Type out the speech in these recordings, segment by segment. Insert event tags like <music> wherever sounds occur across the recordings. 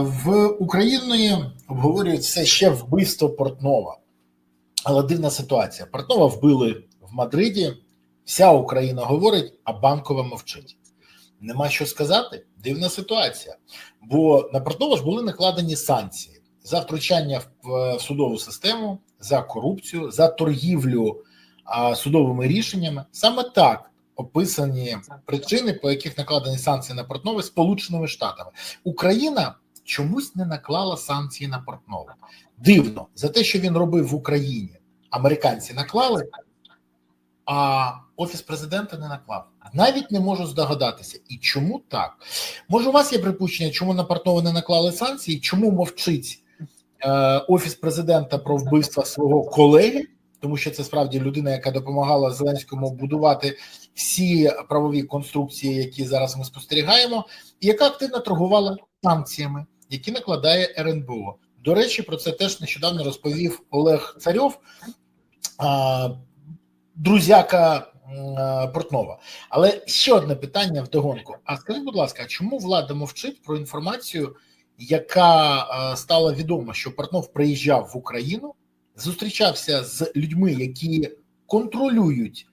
В Україні обговорюють все ще вбивство Портнова. Але дивна ситуація. Портнова вбили в Мадриді. Вся Україна говорить, а банкова мовчить. Нема що сказати. Дивна ситуація. Бо на Портнова ж були накладені санкції за втручання в судову систему, за корупцію, за торгівлю судовими рішеннями. Саме так описані причини, по яких накладені санкції на Портнова Сполученими Штатами. Україна чомусь не наклала санкції на Портнова. Дивно за те, що він робив в Україні. Американці наклали, а офіс президента не наклав. Навіть не можу здогадатися. І чому так? Може, у вас є припущення, чому на Портнова не наклали санкції? Чому мовчить е, офіс президента про вбивство свого колеги? Тому що це справді людина, яка допомагала Зеленському будувати всі правові конструкції, які зараз ми спостерігаємо, і яка активно торгувала санкціями, які накладає РНБО. До речі, про це теж нещодавно розповів Олег Царьов, друзяка Портнова. Але ще одне питання вдогонку. А скажіть, будь ласка, чому влада мовчить про інформацію, яка стала відома, що Портнов приїжджав в Україну, зустрічався з людьми, які контролюють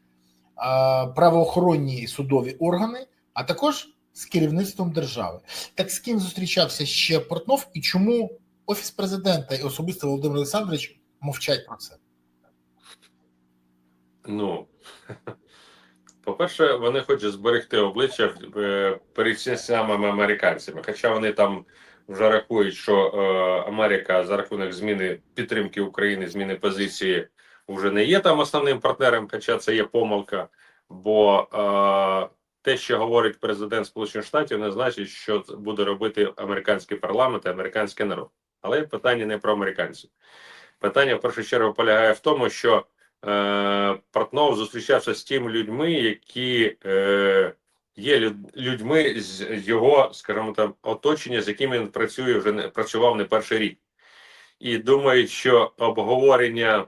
правоохоронні і судові органи, а також з керівництвом держави. Так з ким зустрічався ще Портнов і чому офіс президента і особисто Володимир Олександрович мовчать про це? Ну, <laughs> по-перше, вони хочуть зберегти обличчя е, перед самими американцями. Хоча вони там вже рахують, що е, Америка за рахунок зміни підтримки України, зміни позиції вже не є там основним партнером, хоча це є помилка. Бо е, те, що говорить президент Сполучених Штатів, не значить, що буде робити американський парламент і американський народ. Але питання не про американців. Питання в першу чергу полягає в тому, що е, Портнов зустрічався з тими людьми, які е, є людьми з його, скажімо там, оточення, з якими він працює вже не працював не перший рік, і думають, що обговорення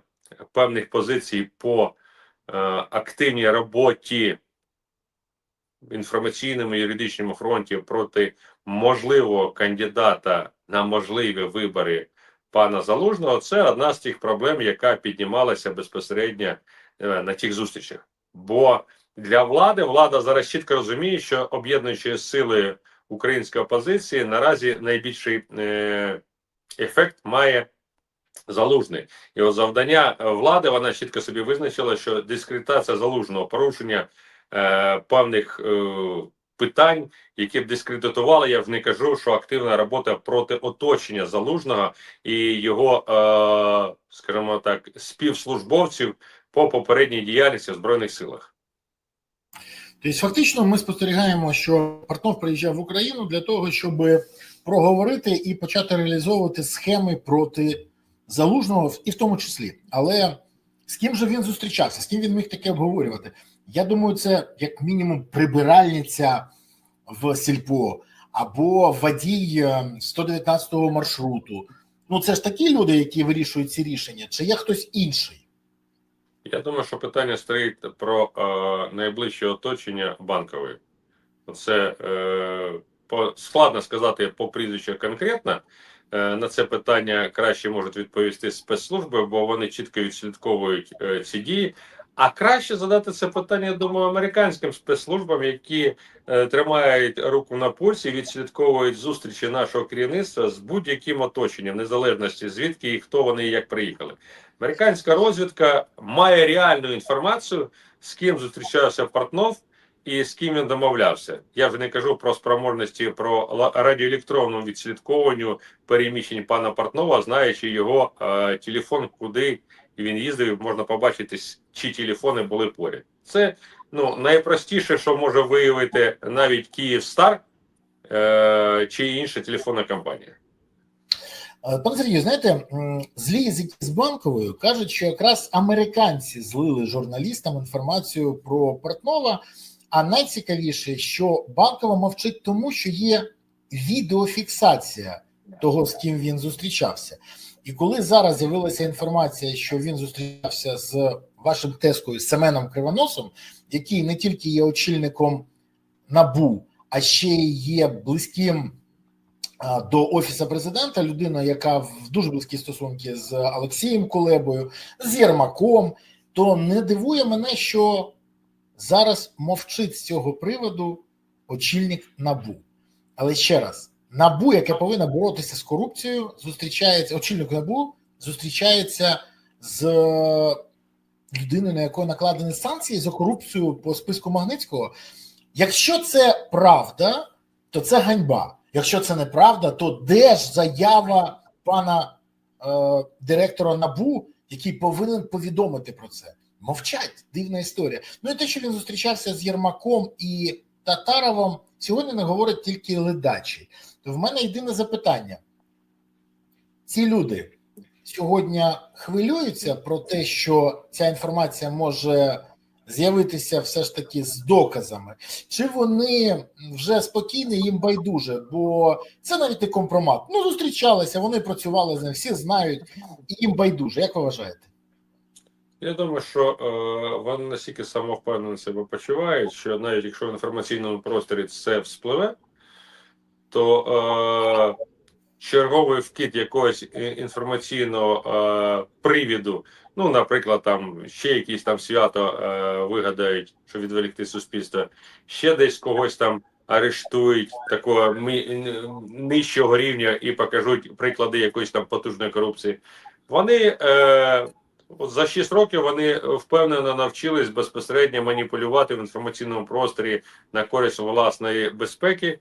певних позицій по е, активній роботі в інформаційному юридичному фронті проти можливого кандидата на можливі вибори пана Залужного, це одна з тих проблем, яка піднімалася безпосередньо е, на тих зустрічах. Бо для влади влада зараз чітко розуміє, що об'єднуючи сили української опозиції наразі найбільший е, ефект має залужний. От завдання влади вона чітко собі визначила, що дискредитація залужного порушення е, певних е, питань, які б дискредитували, я вже не кажу, що активна робота проти оточення залужного і його, е, скажімо так, співслужбовців по попередній діяльності в збройних силах. Тобто, фактично, ми спостерігаємо, що Портнов приїжджав в Україну для того, щоб проговорити і почати реалізовувати схеми проти залужного, і в тому числі. Але з ким же він зустрічався? З ким він міг таке обговорювати? Я думаю, це як мінімум прибиральниця в сільпо або водій е, 119-го маршруту. Ну це ж такі люди, які вирішують ці рішення, чи є хтось інший? Я думаю, що питання стоїть про е, найближче оточення банкової. Це е, по, складно сказати по прізвищу конкретно. Е, на це питання краще можуть відповісти спецслужби, бо вони чітко відслідковують е, ці дії. А краще задати це питання, я думаю, американським спецслужбам, які е, тримають руку на пульсі, відслідковують зустрічі нашого керівництва з будь-яким оточенням, незалежності звідки і хто вони і як приїхали. Американська розвідка має реальну інформацію, з ким зустрічався Портнов і з ким він домовлявся. Я вже не кажу про спроможності про радіоелектронному відслідковуванню переміщень пана Портнова, знаючи його е, телефон, куди він їздив, і можна побачити, чи телефони були поряд. Це ну найпростіше, що може виявити навіть Київстар е, чи інша телефонна компанія. Е, Пане Сергію, знаєте, злі язики з банковою кажуть, що якраз американці злили журналістам інформацію про Портнова. А найцікавіше, що банкова мовчить тому, що є відеофіксація того, з ким він зустрічався. І коли зараз з'явилася інформація, що він зустрічався з вашим тескою Семеном Кривоносом, який не тільки є очільником НАБУ, а ще й є близьким до офісу президента, людина, яка в дуже близькі стосунки з Олексієм Кулебою, з Єрмаком, то не дивує мене, що зараз мовчить з цього приводу очільник набу. Але ще раз, набу, яке повинно боротися з корупцією, зустрічається очільник набу зустрічається з людиною, на якої накладені санкції за корупцію по списку Магнитського. Якщо це правда, то це ганьба. Якщо це неправда, то де ж заява пана е, директора Набу, який повинен повідомити про це? Мовчать, дивна історія. Ну і те, що він зустрічався з Єрмаком і Татаровим, сьогодні не говорить тільки ледачі. То в мене єдине запитання: ці люди сьогодні хвилюються про те, що ця інформація може з'явитися все ж таки з доказами, чи вони вже спокійні, їм байдуже, бо це навіть не компромат. Ну, зустрічалися, вони працювали з ним, всі знають, і їм байдуже. Як ви вважаєте? Я думаю, що е, вони настільки самовпевнено себе почувають, що навіть якщо в інформаційному просторі це вспливе, то е, черговий вкид якогось інформаційного е, привіду, ну, наприклад, там ще якісь там свято е, вигадають, щоб відволікти суспільство, ще десь когось там арештують такого нижчого рівня і покажуть приклади якоїсь там потужної корупції. Вони е, за 6 років вони впевнено навчились безпосередньо маніпулювати в інформаційному просторі на користь власної безпеки,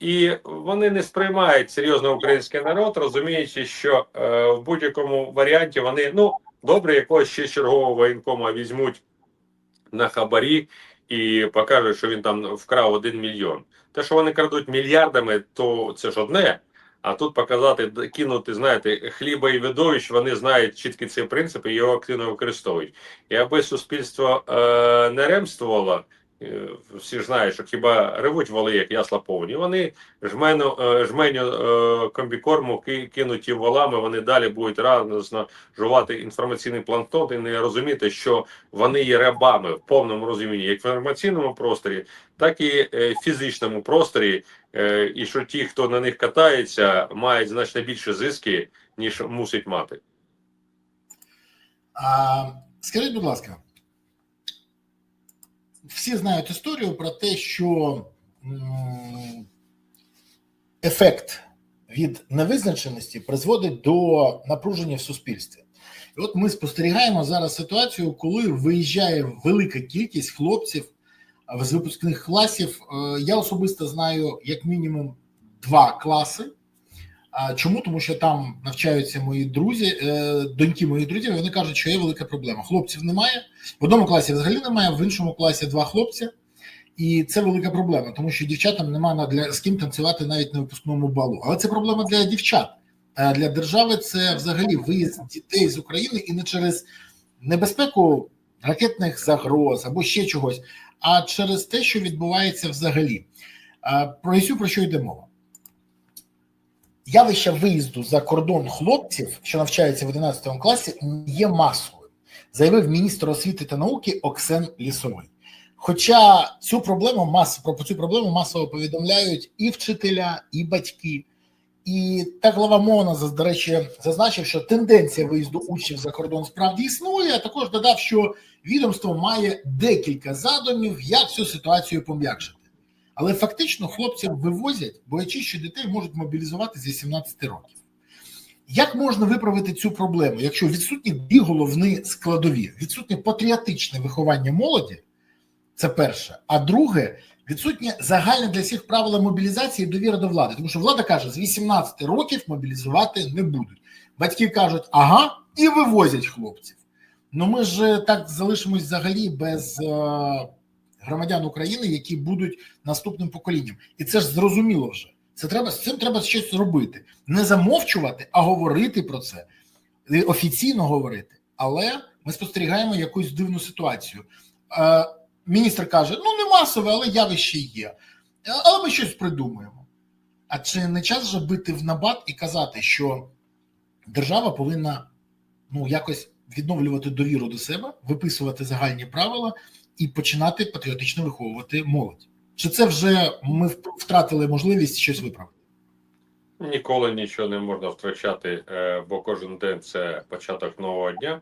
і вони не сприймають серйозно український народ, розуміючи, що е, в будь-якому варіанті вони ну добре, якогось ще чергового воєнкома візьмуть на хабарі і покажуть, що він там вкрав один мільйон. Те, що вони крадуть мільярдами, то це ж одне. А тут показати, кинути, знаєте, хліба і видовищ, вони знають чіткі ці принципи і його активно використовують. І аби суспільство е, не ремствувало, е, всі ж знають, що хіба ревуть воли, як ясла повні. Вони жменю, е, жменю е, комбікорму ки- кинуті волами, вони далі будуть радісно жувати інформаційний планктон і не розуміти, що вони є рабами в повному розумінні, як в інформаційному просторі, так і е, в фізичному просторі. Е, і що ті, хто на них катається, мають значно більше зиски, ніж мусить мати. А, скажіть, будь ласка, всі знають історію про те, що ефект від невизначеності призводить до напруження в суспільстві. І от ми спостерігаємо зараз ситуацію, коли виїжджає велика кількість хлопців з випускних класів. Е, Я особисто знаю як мінімум два класи. Чому? Тому що там навчаються мої друзі, е, доньки моїх друзів. і Вони кажуть, що є велика проблема. Хлопців немає. В одному класі взагалі немає, в іншому класі два хлопці, і це велика проблема, тому що дівчатам немає для з ким танцювати навіть на випускному балу. Але це проблема для дівчат. Для держави це взагалі виїзд дітей з України і не через небезпеку ракетних загроз або ще чогось, а через те, що відбувається взагалі. Проясню, про що йде мова. Явище виїзду за кордон хлопців, що навчаються в 11 класі, є масовим, заявив міністр освіти та науки Оксен Лісовий. Хоча цю проблему мас про цю проблему масово повідомляють і вчителя, і батьки. І так глава МОНа, до речі, зазначив, що тенденція виїзду учнів за кордон справді існує. А також додав, що відомство має декілька задумів, як цю ситуацію пом'якшити. Але фактично хлопців вивозять, боячись, що дітей можуть мобілізувати з 18 років. Як можна виправити цю проблему, якщо відсутні дві головні складові: відсутнє патріотичне виховання молоді, це перше. А друге, відсутнє загальне для всіх правила мобілізації і довіра до влади. Тому що влада каже, з 18 років мобілізувати не будуть. Батьки кажуть, ага, і вивозять хлопців. Ну ми ж так залишимось взагалі без е, громадян України, які будуть наступним поколінням. І це ж зрозуміло вже. Це треба з цим треба щось робити, не замовчувати, а говорити про це, офіційно говорити. Але ми спостерігаємо якусь дивну ситуацію. Е, міністр каже: ну не масове, але явище є. Е, Але ми щось придумаємо. А чи не час вже бити в набат і казати, що держава повинна ну якось відновлювати довіру до себе, виписувати загальні правила і починати патріотично виховувати молодь? Чи це вже ми втратили можливість щось виправити? Ніколи нічого не можна втрачати, е, бо кожен день це початок нового дня,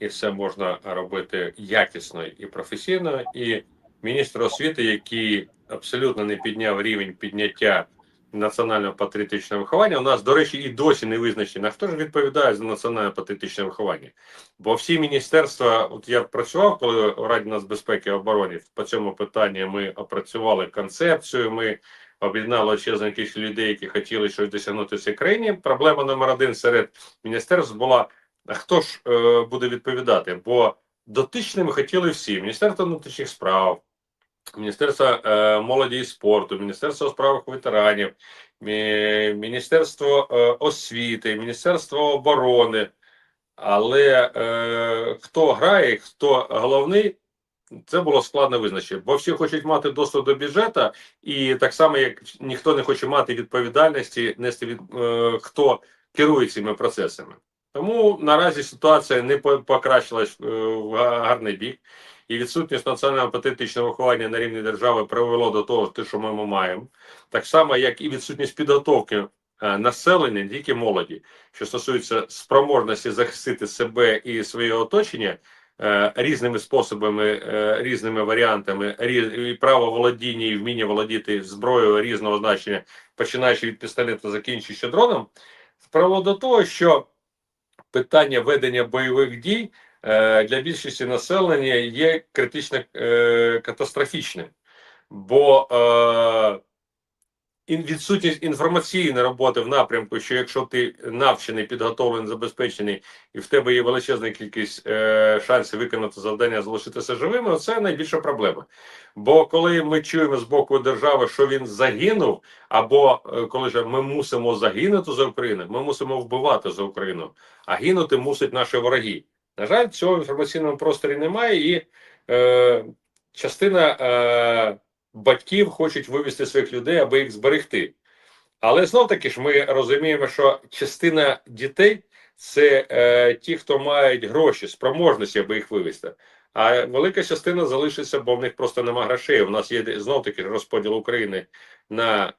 і все можна робити якісно і професійно. І міністр освіти, який абсолютно не підняв рівень підняття національного патріотичного виховання, у нас, до речі, і досі не визначено, хто ж відповідає за національне патріотичне виховання. Бо всі міністерства, от я працював, коли у Раді нацбезпеки і оборони по цьому питанні ми опрацювали концепцію. Ми об'єднали величезну кількість людей, які хотіли щось досягнути в цій країні. Проблема номер один серед міністерств була: хто ж е, буде відповідати? Бо дотичними хотіли всі: Міністерство внутрішніх справ, Міністерство е, молоді і спорту, Міністерство у справах ветеранів, Мі- Міністерство е, освіти, Міністерство оборони. Але е, хто грає, хто головний, це було складно визначити, бо всі хочуть мати доступ до бюджету, і так само, як ніхто не хоче мати відповідальності, нести від е, хто керує цими процесами. Тому наразі ситуація не по- покращилась е, в гарний бік, і відсутність національного патріотичного виховання на рівні держави привело до того, що ми маємо, так само, як і відсутність підготовки е, населення, тільки молоді, що стосується спроможності захистити себе і своє оточення е, різними способами, е, різними варіантами, і право володіння і вміння володіти зброєю різного значення, починаючи від пістолета, закінчуючи дроном, привело до того, що питання ведення бойових дій для більшості населення є критично е, катастрофічним. Бо е, відсутність інформаційної роботи в напрямку, що якщо ти навчений, підготовлений, забезпечений, і в тебе є величезна кількість е, шансів виконати завдання, залишитися живими, це найбільша проблема. Бо коли ми чуємо з боку держави, що він загинув, або е, коли ж ми мусимо загинути за Україну, ми мусимо вбивати за Україну, а гинути мусять наші вороги. На жаль, цього в інформаційному просторі немає, і е, частина е, батьків хочуть вивести своїх людей, аби їх зберегти. Але знов таки ж ми розуміємо, що частина дітей це е, ті, хто мають гроші, спроможності, аби їх вивезти. А велика частина залишиться, бо в них просто нема грошей. У нас є знов таки розподіл України на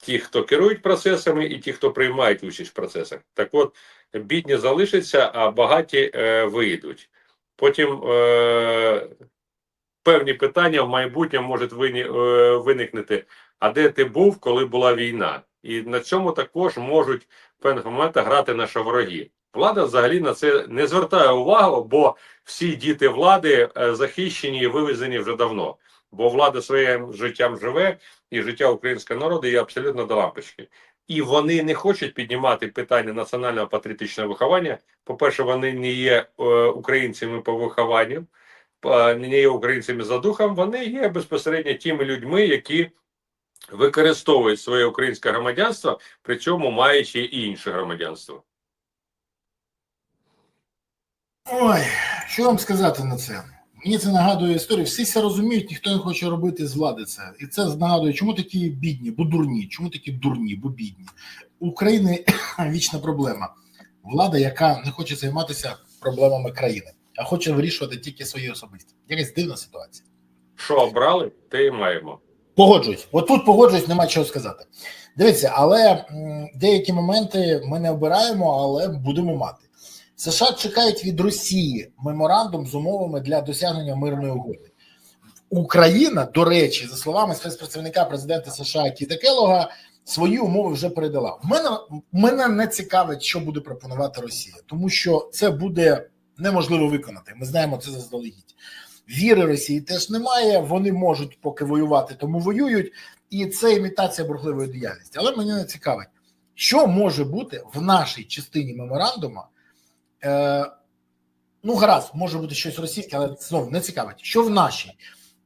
ті, хто керують процесами, і ті, хто приймають участь в процесах. Так от, бідні залишаться, а багаті е, вийдуть. Потім е, певні питання в майбутньому можуть вині, е, виникнути. А де ти був, коли була війна? І на цьому також можуть в певних моментах грати наші вороги. Влада взагалі на це не звертає увагу, бо всі діти влади е, захищені і вивезені вже давно. Бо влада своїм життям живе, і життя українського народу є абсолютно до лампочки. І вони не хочуть піднімати питання національного патріотичного виховання. По-перше, вони не є е, українцями по вихованню, е, не є українцями за духом. Вони є безпосередньо тими людьми, які використовують своє українське громадянство, при цьому маючи і інше громадянство. Ой, що вам сказати на це? Мені це нагадує історію. Всі це розуміють, ніхто не хоче робити з влади це. І це нагадує, чому такі бідні, бо дурні, чому такі дурні, бо бідні. У України <coughs> вічна проблема. Влада, яка не хоче займатися проблемами країни, а хоче вирішувати тільки свої особисті. Якась дивна ситуація. Що обрали, те і маємо. Погоджуюсь. От тут погоджуюсь, нема чого сказати. Дивіться, але деякі моменти ми не обираємо, але будемо мати. США чекають від Росії меморандум з умовами для досягнення мирної угоди. Україна, до речі, за словами спецпредставника президента США Кіта Келога, свої умови вже передала. Мене мене не цікавить, що буде пропонувати Росія, тому що це буде неможливо виконати. Ми знаємо це заздалегідь. Віри Росії теж немає. Вони можуть поки воювати, тому воюють, і це імітація бурхливої діяльності. Але мене не цікавить, що може бути в нашій частині меморандуму. Е, ну, гаразд, може бути щось російське, але знову не цікавить, що в нашій.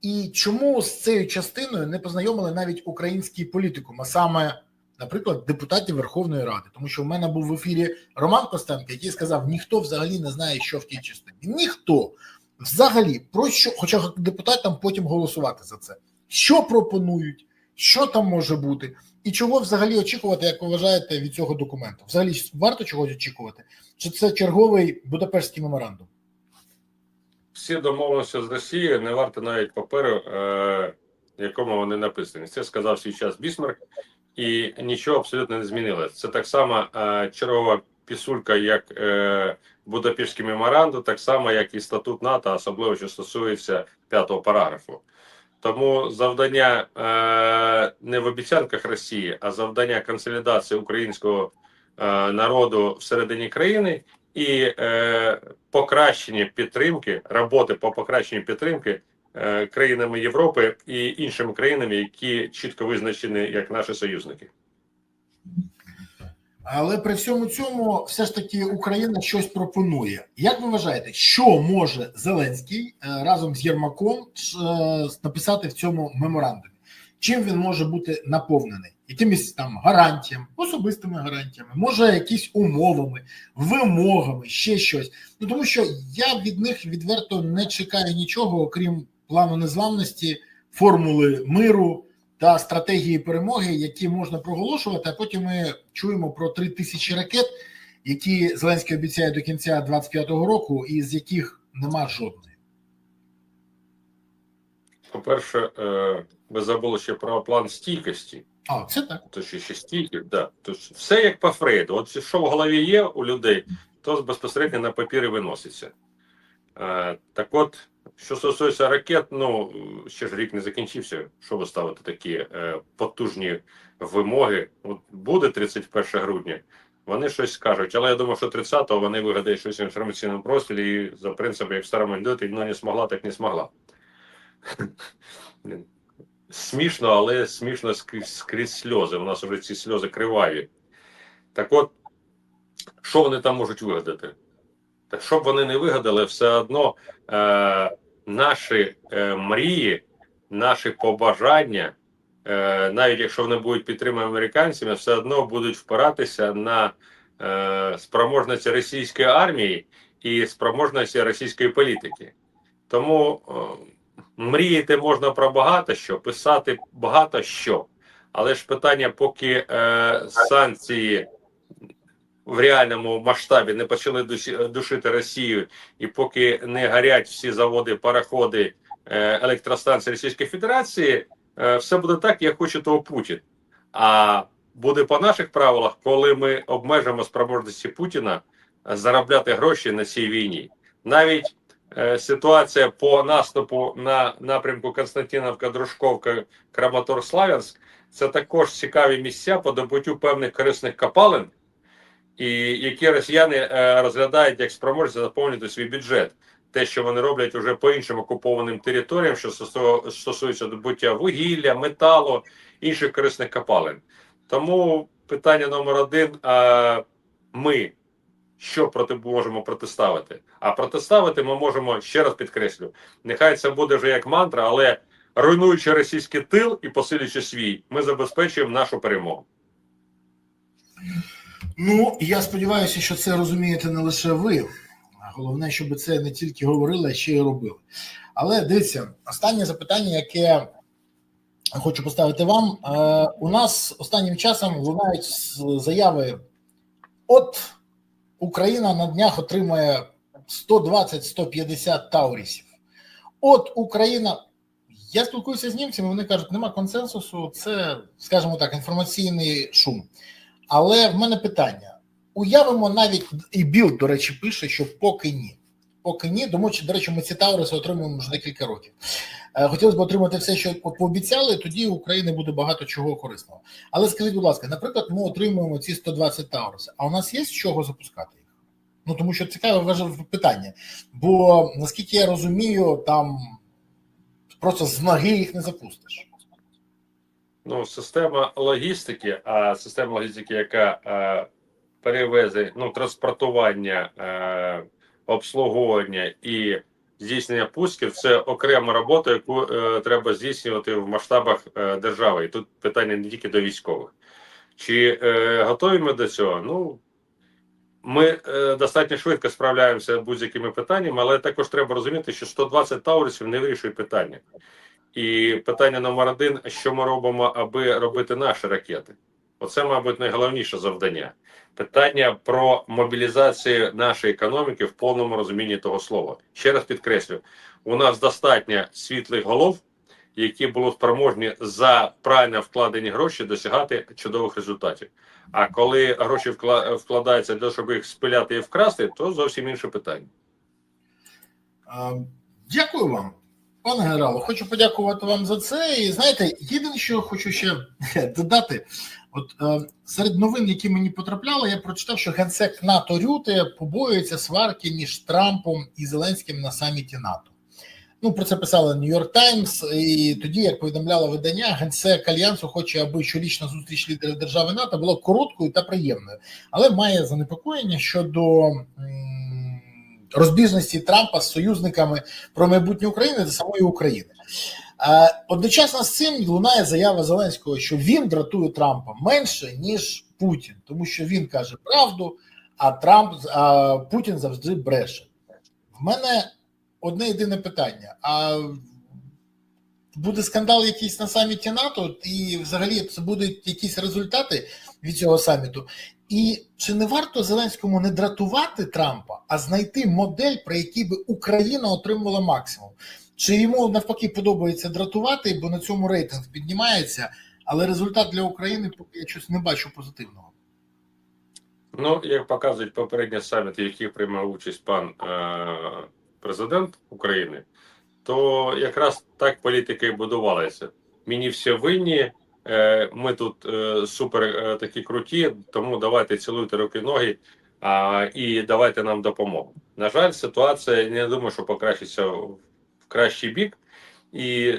І чому з цією частиною не познайомили навіть український політикум, а саме, наприклад, депутатів Верховної Ради, тому що в мене був в ефірі Роман Костенко, який сказав: ніхто взагалі не знає, що в тій частині. Ніхто! Взагалі про що, хоча депутатам потім голосувати за це, що пропонують, що там може бути, і чого взагалі очікувати, як ви вважаєте, від цього документу? Взагалі варто чогось очікувати? Чи це черговий Будапештський меморандум? Всі домовленості з Росією не варто навіть паперу, е, якому вони написані. Це сказав свій час Бісмарк, і нічого абсолютно не змінилося. Це так само е, чергова пісулька, як е, Будапештський меморандум, так само, як і статут НАТО, особливо що стосується п'ятого параграфу. Тому завдання е, не в обіцянках Росії, а завдання консолідації українського е, народу всередині країни і е, покращення підтримки, роботи по покращенню підтримки е, країнами Європи і іншими країнами, які чітко визначені як наші союзники. Але при всьому цьому все ж таки Україна щось пропонує. Як ви вважаєте, що може Зеленський е, разом з Єрмаком е, написати в цьому меморандумі? Чим він може бути наповнений? Якимись там гарантіями, особистими гарантіями, може якісь умовами, вимогами, ще щось. Ну тому що я від них відверто не чекаю нічого, окрім плану незламності, формули миру та стратегії перемоги, які можна проголошувати. А потім ми чуємо про три тисячі ракет, які Зеленський обіцяє до кінця 25-го року, і з яких нема жодної. По-перше, е, ви забули ще про план стійкості. А це так. То що ще стійкість, да. Тобто все як по Фрейду. От що в голові є у людей, то безпосередньо на папір і виноситься. Е, так от, що стосується ракет, ну ще ж рік не закінчився. Що ви ставите такі е, потужні вимоги? От буде 31 грудня. Вони щось скажуть, але я думаю, що 30-го вони вигадають щось в інформаційному просторі і за принципом, як старому анекдоті, ну не змогла, так не змогла. Смішно, але смішно скрізь, сльози. У нас вже ці сльози криваві. Так от, що вони там можуть вигадати? Так що б вони не вигадали, все одно е, наші е, мрії, наші побажання, е, навіть якщо вони будуть підтримані американцями, все одно будуть впиратися на е, спроможності російської армії і спроможності російської політики. Тому е, мріяти можна про багато що, писати багато що. Але ж питання, поки е, санкції в реальному масштабі не почали душити Росію, і поки не горять всі заводи, пароходи, е, електростанції Російської Федерації, е, все буде так, як хоче того Путін. А буде по наших правилах, коли ми обмежимо спроможності Путіна е, заробляти гроші на цій війні. Навіть е, ситуація по наступу на напрямку Константиновка, Дружковка, Краматор Славянськ це також цікаві місця по добуттю певних корисних копалин, і які росіяни е, розглядають як спроможність заповнити свій бюджет. Те, що вони роблять уже по іншим окупованим територіям, що стосується добуття вугілля, металу, інших корисних копалин. Тому питання номер один: а ми що проти можемо протиставити? А протиставити ми можемо ще раз підкреслю. Нехай це буде вже як мантра, але руйнуючи російський тил і посилюючи свій, ми забезпечуємо нашу перемогу. Ну я сподіваюся, що це розумієте не лише ви. Головне, щоб це не тільки говорили, а ще й робили. Але дивіться, останнє запитання, яке хочу поставити вам. Е, у нас останнім часом лунають заяви: от Україна на днях отримає 120-150 таурісів. От Україна. Я спілкуюся з німцями, вони кажуть, нема консенсусу, це, скажімо так, інформаційний шум. Але в мене питання: уявимо навіть і Білд, до речі, пише, що поки ні. Поки ні, тому що, до речі, ми ці Тауриси отримуємо вже декілька років. Е, Хотілося б отримати все, що пообіцяли, тоді у України буде багато чого корисного. Але скажіть, будь ласка, наприклад, ми отримуємо ці 120 Тауриси, а у нас є з чого запускати їх? Ну тому що цікаве важливе питання. Бо наскільки я розумію, там просто з ноги їх не запустиш. Ну, система логістики, а система логістики, яка е, перевезе ну, транспортування, е, обслуговування і здійснення пусків, це окрема робота, яку е, треба здійснювати в масштабах е, держави. І тут питання не тільки до військових. Чи е, готові ми до цього? Ну, ми е, достатньо швидко справляємося з будь-якими питаннями, але також треба розуміти, що 120 таурисів не вирішує питання. І питання номер один: що ми робимо, аби робити наші ракети? Оце, мабуть, найголовніше завдання. Питання про мобілізацію нашої економіки в повному розумінні того слова. Ще раз підкреслю: у нас достатньо світлих голов, які були спроможні за правильно вкладені гроші досягати чудових результатів. А коли гроші вкладаються для того, щоб їх спиляти і вкрасти, то зовсім інше питання. А, Дякую вам, пане генералу. Хочу подякувати вам за це. І знаєте, єдине, що хочу ще <laughs> додати. От е, серед новин, які мені потрапляли, я прочитав, що генсек НАТО Рюте побоюється сварки між Трампом і Зеленським на саміті НАТО. Ну, про це писали Нью-Йорк Таймс, і тоді, як повідомляло видання, генсек альянсу хоче, аби щорічна зустріч лідерів держави НАТО була короткою та приємною, але має занепокоєння щодо м, розбіжності Трампа з союзниками про майбутнє України та самої України. Одночасно з цим лунає заява Зеленського, що він дратує Трампа менше ніж Путін, тому що він каже правду, а Трамп а Путін завжди бреше. В мене одне єдине питання: а буде скандал якийсь на саміті НАТО, і взагалі це будуть якісь результати від цього саміту. І чи не варто Зеленському не дратувати Трампа, а знайти модель, при якій би Україна отримувала максимум? Чи йому навпаки подобається дратувати, бо на цьому рейтинг піднімається, але результат для України поки я щось не бачу позитивного. Ну, як показують попередні саміти, яких приймав участь пан е, президент України, то якраз так політика і будувалася. Мені все винні, ми тут е, супер е, такі круті, тому давайте цілуйте руки ноги і давайте нам допомогу. На жаль, ситуація я не думаю, що покращиться в кращий бік. І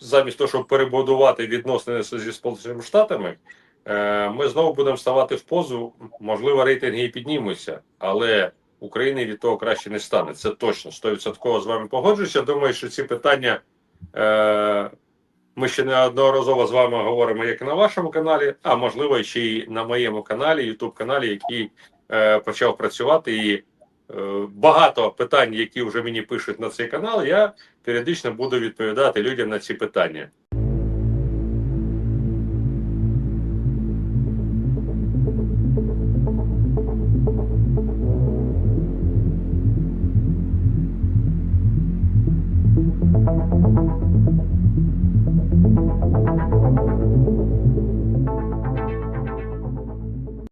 замість того, щоб перебудувати відносини зі Сполученими Штатами, Е, ми знову будемо ставати в позу. Можливо, рейтинги і піднімуться, але Україні від того краще не стане. Це точно 100% з вами погоджуюся. Думаю, що ці питання е, ми ще неодноразово з вами говоримо як на вашому каналі, а можливо, ще й на моєму каналі, Ютуб каналі, який е, почав працювати. І е, багато питань, які вже мені пишуть на цей канал, я періодично буду відповідати людям на ці питання.